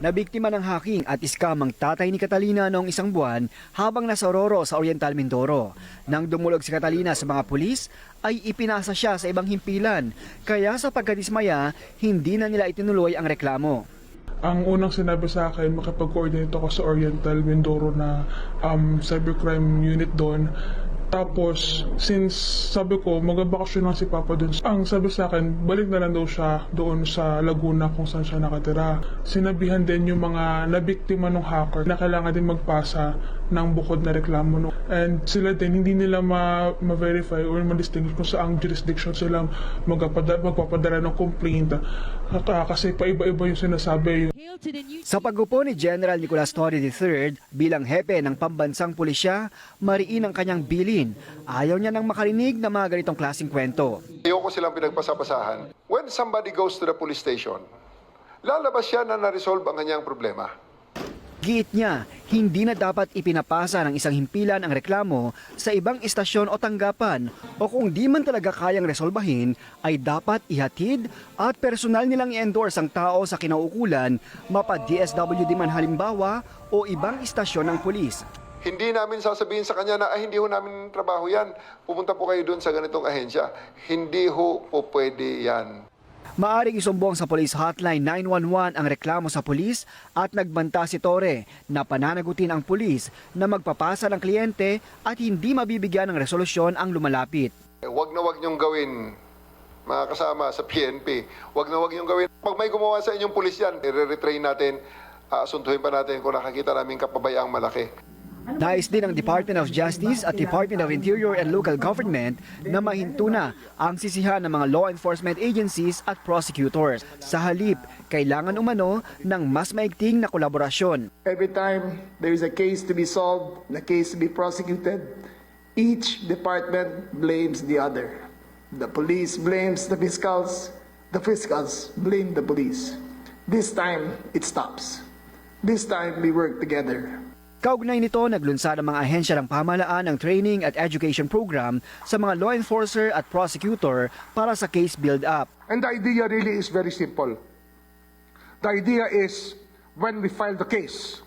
Nabiktima ng hacking at scam ang tatay ni Catalina noong isang buwan habang nasa Roro sa Oriental Mindoro. Nang dumulog si Catalina sa mga pulis, ay ipinasa siya sa ibang himpilan. Kaya sa pagkadismaya, hindi na nila itinuloy ang reklamo. Ang unang sinabi sa akin, makipag-coordinate ako sa Oriental Mindoro na um, cybercrime unit doon. Tapos, since sabi ko, magbabakasyon lang si Papa doon. Ang sabi sa akin, balik na lang daw siya doon sa Laguna kung saan siya nakatira. Sinabihan din yung mga nabiktima ng hacker na kailangan din magpasa ng bukod na reklamo. No? And sila din, hindi nila ma- ma-verify or ma-distinguish kung saang jurisdiction magpapadala, magpapadala ng complaint. Ah, kasi paiba-iba yung sinasabi. Sa paggupo ni General Nicolas Torre III bilang hepe ng pambansang pulisya, mariin ang kanyang bilin. Ayaw niya nang makarinig ng mga ganitong klaseng kwento. Ayoko silang pinagpasapasahan. When somebody goes to the police station, lalabas siya na na-resolve ang kanyang problema. Giit niya, hindi na dapat ipinapasa ng isang himpilan ang reklamo sa ibang istasyon o tanggapan o kung di man talaga kayang resolbahin ay dapat ihatid at personal nilang i-endorse ang tao sa kinaukulan mapa DSWD man halimbawa o ibang istasyon ng pulis. Hindi namin sasabihin sa kanya na ah, hindi ho namin trabaho yan. Pumunta po kayo doon sa ganitong ahensya. Hindi ho po pwede yan. Maaring isumbong sa Police Hotline 911 ang reklamo sa pulis at nagbanta si Torre na pananagutin ang pulis na magpapasa ng kliyente at hindi mabibigyan ng resolusyon ang lumalapit. Huwag na huwag niyong gawin, mga kasama sa PNP. Huwag na huwag niyong gawin. Pag may gumawa sa inyong pulis yan, i-retrain natin, aasuntuhin pa natin kung nakakita namin kapabayaang malaki. Nais din ng Department of Justice at Department of Interior and Local Government na mahinto na ang sisihan ng mga law enforcement agencies at prosecutors. Sa halip, kailangan umano ng mas maigting na kolaborasyon. Every time there is a case to be solved, a case to be prosecuted, each department blames the other. The police blames the fiscals, the fiscals blame the police. This time, it stops. This time, we work together. Kaugnay nito, naglunsad ang mga ahensya ng pamahalaan ng training at education program sa mga law enforcer at prosecutor para sa case build-up. And the idea really is very simple. The idea is when we file the case,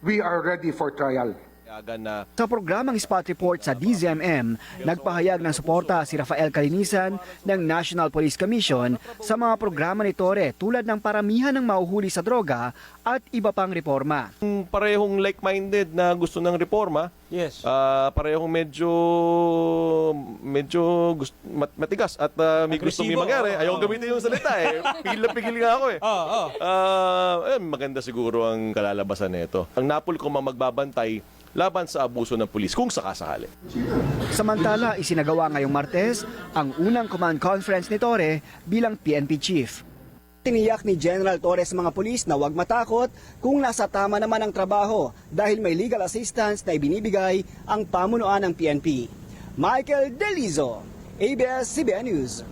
we are ready for trial. Sa programang Spot Report sa DZMM, nagpahayag ng suporta si Rafael Kalinisan ng National Police Commission sa mga programa ni Torre tulad ng paramihan ng mauhuli sa droga at iba pang reforma. Parehong like-minded na gusto ng reforma. Yes. ah, parehong medyo medyo gust, mat- matigas at ah, may gusto may Agresibo, mangyari. oo, Ayaw oo. gamitin yung salita eh. Pigil na pigil nga ako eh. Oo, oo. Ah, eh, maganda siguro ang kalalabasan nito. Ang napol ko magbabantay laban sa abuso ng pulis kung sakasakali. Samantala, isinagawa ngayong Martes ang unang command conference ni Torre bilang PNP chief. Tiniyak ni General Torres mga pulis na huwag matakot kung nasa tama naman ang trabaho dahil may legal assistance na ibinibigay ang pamunuan ng PNP. Michael Delizo, ABS-CBN News.